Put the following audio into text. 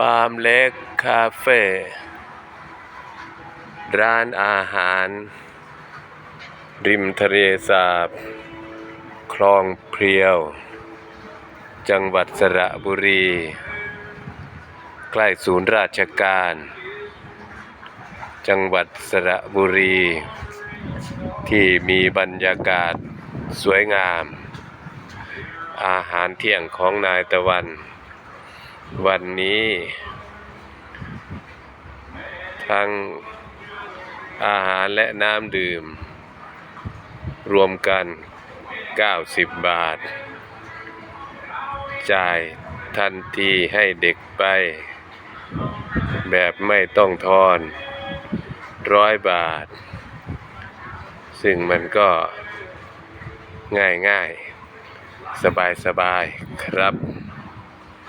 ปาล์มเล็กคาเฟ่ร้านอาหาร ริมทะเลสาบ คลองเพรียว จังหวัดสระบุรี ใกล้ศูนย์ราชการ จังหวัดสระบุรี ที่มีบรรยากาศสวยงาม อาหารเที่ยงของนายตะวัน วันนี้ ทั้งอาหารและน้ำดื่ม รวมกัน 90 บาท จ่ายทันทีให้เด็กไป แบบไม่ต้องทอนร้อยบาท ซึ่งมันก็ง่ายง่ายสบายสบายครับ